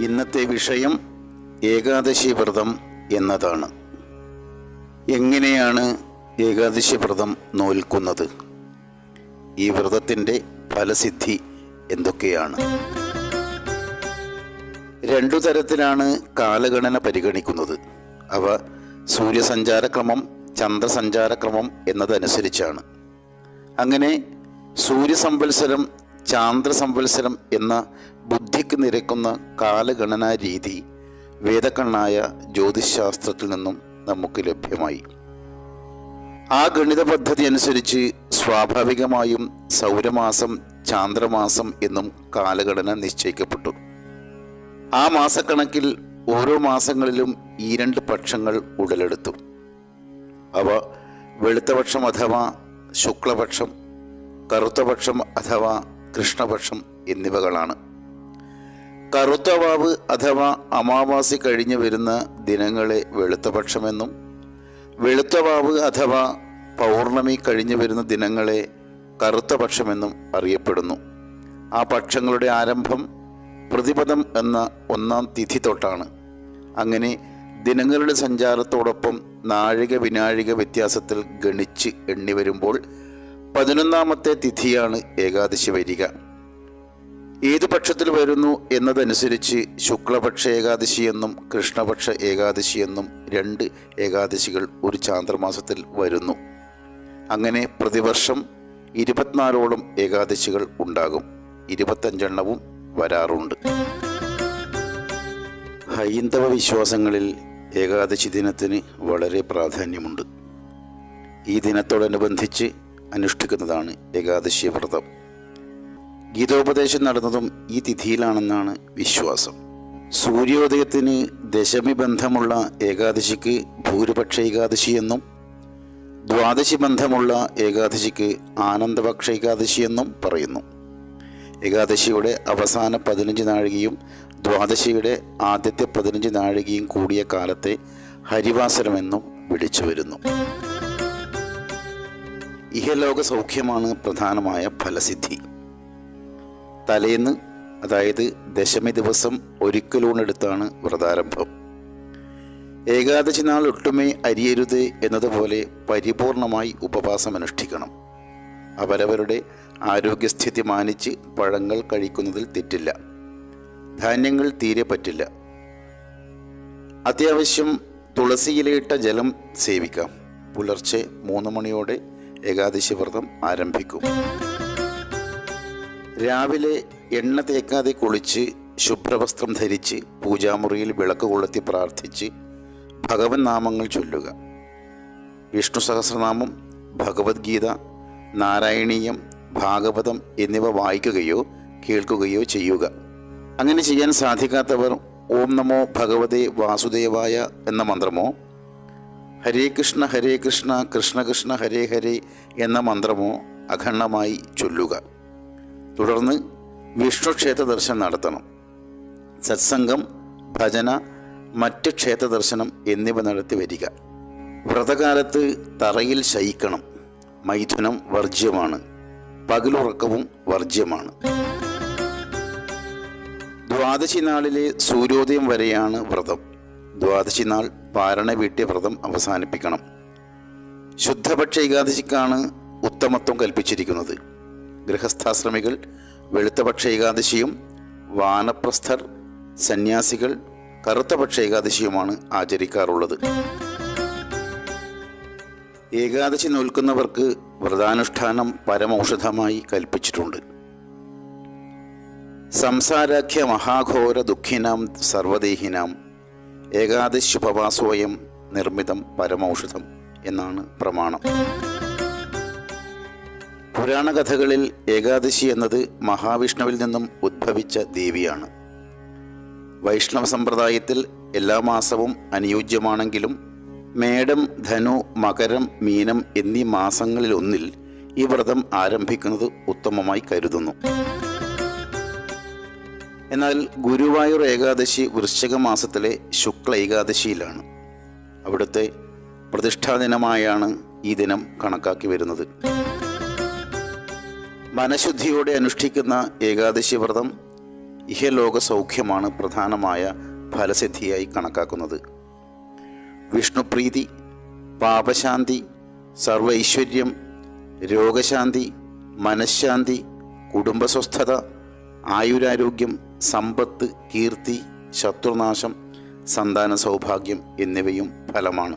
ഇന്നത്തെ വിഷയം ഏകാദശി വ്രതം എന്നതാണ്. എങ്ങനെയാണ് ഏകാദശി വ്രതം നോൽക്കുന്നത്? ഈ വ്രതത്തിന്റെ ഫലസിദ്ധി എന്തൊക്കെയാണ്? രണ്ടു തരത്തിലാണ് കാലഗണന പരിഗണിക്കുന്നത്. അവ സൂര്യസഞ്ചാരക്രമം ചന്ദ്രസഞ്ചാരക്രമം എന്നതനുസരിച്ചാണ്. അങ്ങനെ സൂര്യസംവത്സരം ചാന്ദ്രസംവത്സരം എന്ന ബുദ്ധിക്ക് നിരക്കുന്ന കാലഗണനാ രീതി വേദക്കണ്ണായ ജ്യോതിശാസ്ത്രത്തിൽ നിന്നും നമുക്ക് ലഭ്യമായി. ആ ഗണിത പദ്ധതി അനുസരിച്ച് സ്വാഭാവികമായും സൗരമാസം ചാന്ദ്രമാസം എന്നും കാലഘടന നിശ്ചയിക്കപ്പെട്ടു. ആ മാസക്കണക്കിൽ ഓരോ മാസങ്ങളിലും ഈ രണ്ട് പക്ഷങ്ങൾ ഉടലെടുത്തു. അവ വെളുത്തപക്ഷം അഥവാ ശുക്ലപക്ഷം കറുത്തപക്ഷം അഥവാ കൃഷ്ണപക്ഷം എന്നിവകളാണ്. കറുത്തവാവ് അഥവാ അമാവാസി കഴിഞ്ഞു വരുന്ന ദിനങ്ങളെ വെളുത്തപക്ഷമെന്നും വെളുത്തവാവ് അഥവാ പൗർണമി കഴിഞ്ഞു വരുന്ന ദിനങ്ങളെ കറുത്തപക്ഷമെന്നും അറിയപ്പെടുന്നു. ആ പക്ഷങ്ങളുടെ ആരംഭം പ്രതിപദം എന്ന ഒന്നാം തിഥി തൊട്ടാണ്. അങ്ങനെ ദിനങ്ങളുടെ സഞ്ചാരത്തോടൊപ്പം നാഴിക വിനാഴിക വ്യത്യാസത്തിൽ ഗണിച്ച് എണ്ണി വരുമ്പോൾ പതിനൊന്നാമത്തെ തിഥിയാണ് ഏകാദശി വരിക. ഏത് പക്ഷത്തിൽ വരുന്നു എന്നതനുസരിച്ച് ശുക്ലപക്ഷ ഏകാദശി എന്നും കൃഷ്ണപക്ഷ ഏകാദശി എന്നും രണ്ട് ഏകാദശികൾ ഒരു ചാന്ദ്രമാസത്തിൽ വരുന്നു. അങ്ങനെ പ്രതിവർഷം ഇരുപത്തിനാലോളം ഏകാദശികൾ ഉണ്ടാകും. ഇരുപത്തഞ്ചെണ്ണവും വരാറുണ്ട്. ഹൈന്ദവ വിശ്വാസങ്ങളിൽ ഏകാദശി ദിനത്തിന് വളരെ പ്രാധാന്യമുണ്ട്. ഈ ദിനത്തോടനുബന്ധിച്ച് അനുഷ്ഠിക്കുന്നതാണ് ഏകാദശി വ്രതം. ഗീതോപദേശം നടന്നതും ഈ തിഥിയിലാണെന്നാണ് വിശ്വാസം. സൂര്യോദയത്തിന് ദശമി ബന്ധമുള്ള ഏകാദശിക്ക് ഭൂരിപക്ഷ ഏകാദശി എന്നും ദ്വാദശി ബന്ധമുള്ള ഏകാദശിക്ക് ആനന്ദപക്ഷ ഏകാദശി എന്നും പറയുന്നു. ഏകാദശിയുടെ അവസാന പതിനഞ്ച് നാഴികയും ദ്വാദശിയുടെ ആദ്യത്തെ പതിനഞ്ച് നാഴികയും കൂടിയ കാലത്തെ ഹരിവാസരമെന്നും വിളിച്ചു വരുന്നു. ഇഹലോക സൗഖ്യമാണ് പ്രധാനമായ ഫലസിദ്ധി. തലേന്ന് അതായത് ദശമി ദിവസം ഒരിക്കലൂണെടുത്താണ് വ്രതാരംഭം. ഏകാദശി നാൾ ഒട്ടുമേ അരിയരുത് എന്നതുപോലെ പരിപൂർണമായി ഉപവാസം അനുഷ്ഠിക്കണം അവരവരുടെ ആരോഗ്യസ്ഥിതി മാനിച്ച് പഴങ്ങൾ കഴിക്കുന്നതിൽ തെറ്റില്ല. ധാന്യങ്ങൾ തീരെ പറ്റില്ല. അത്യാവശ്യം തുളസിയിലയിട്ട ജലം സേവിക്കാം. പുലർച്ചെ മൂന്ന് മണിയോടെ ഏകാദശി വ്രതം ആരംഭിക്കും. രാവിലെ എണ്ണ തേക്കാതെ കുളിച്ച് ശുഭ്രവസ്ത്രം ധരിച്ച് പൂജാമുറിയിൽ വിളക്ക് കൊളുത്തി പ്രാർത്ഥിച്ച് ഭഗവൻ നാമങ്ങൾ ചൊല്ലുക. വിഷ്ണു സഹസ്രനാമം ഭഗവത്ഗീത നാരായണീയം ഭാഗവതം എന്നിവ വായിക്കുകയോ കേൾക്കുകയോ ചെയ്യുക. അങ്ങനെ ചെയ്യാൻ സാധിക്കാത്തവർ ഓം നമോ ഭഗവതേ വാസുദേവായ എന്ന മന്ത്രമോ ഹരേ കൃഷ്ണ ഹരേ കൃഷ്ണ കൃഷ്ണ കൃഷ്ണ ഹരേ ഹരേ എന്ന മന്ത്രമോ അഖണ്ഡമായി ചൊല്ലുക. തുടർന്ന് വിഷ്ണു ക്ഷേത്ര ദർശനം നടത്തണം. സത്സംഗം ഭജന മറ്റ് ക്ഷേത്ര ദർശനം എന്നിവ നടത്തി വരിക. വ്രതകാലത്ത് തറയിൽ ശയിക്കണം. മൈഥുനം വർജ്യമാണ്. പകലുറക്കവും വർജ്യമാണ്. ദ്വാദശി നാളിലെ സൂര്യോദയം വരെയാണ് വ്രതം. ദ്വാദശി നാൾ പാരണ വീട്ടിയ വ്രതം അവസാനിപ്പിക്കണം. ശുദ്ധപക്ഷ ഏകാദശിക്കാണ് ഉത്തമത്വം കൽപ്പിച്ചിരിക്കുന്നത്. ഗൃഹസ്ഥാശ്രമികൾ വെളുത്തപക്ഷ ഏകാദശിയും വാനപ്രസ്ഥർ സന്യാസികൾ കറുത്തപക്ഷ ഏകാദശിയുമാണ് ആചരിക്കാറുള്ളത്. ഏകാദശി നോൽക്കുന്നവർക്ക് വ്രതാനുഷ്ഠാനം പരമൌഷധമായി കൽപ്പിച്ചിട്ടുണ്ട്. സംസാരാഖ്യ മഹാഘോര ദുഃഖിനാം സർവദേഹിനാം ഏകാദശുപവാസോയം നിർമ്മിതം പരമൌഷധം എന്നാണ് പ്രമാണം. പുരാണകഥകളിൽ ഏകാദശി എന്നത് മഹാവിഷ്ണുവിൽ നിന്നും ഉദ്ഭവിച്ച ദേവിയാണ്. വൈഷ്ണവ സമ്പ്രദായത്തിൽ എല്ലാ മാസവും അനുയോജ്യമാണെങ്കിലും മേടം ധനു മകരം മീനം എന്നീ മാസങ്ങളിലൊന്നിൽ ഈ വ്രതം ആരംഭിക്കുന്നത് ഉത്തമമായി കരുതുന്നു. എന്നാൽ ഗുരുവായൂർ ഏകാദശി വൃശ്ചിക മാസത്തിലെ ശുക്ല ഏകാദശിയിലാണ്. അവിടുത്തെ പ്രതിഷ്ഠാ ദിനമായാണ് ഈ ദിനം കണക്കാക്കി വരുന്നത്. മനഃശുദ്ധിയോടെ അനുഷ്ഠിക്കുന്ന ഏകാദശി വ്രതം ഇഹലോക സൗഖ്യമാണ് പ്രധാനമായ ഫലസിദ്ധിയായി കണക്കാക്കുന്നത്. വിഷ്ണുപ്രീതി പാപശാന്തി സർവൈശ്വര്യം രോഗശാന്തി മനഃശാന്തി കുടുംബസ്വസ്ഥത ആയുരാരോഗ്യം സമ്പത്ത് കീർത്തി ശത്രുനാശം സന്താന സൗഭാഗ്യം എന്നിവയും ഫലമാണ്.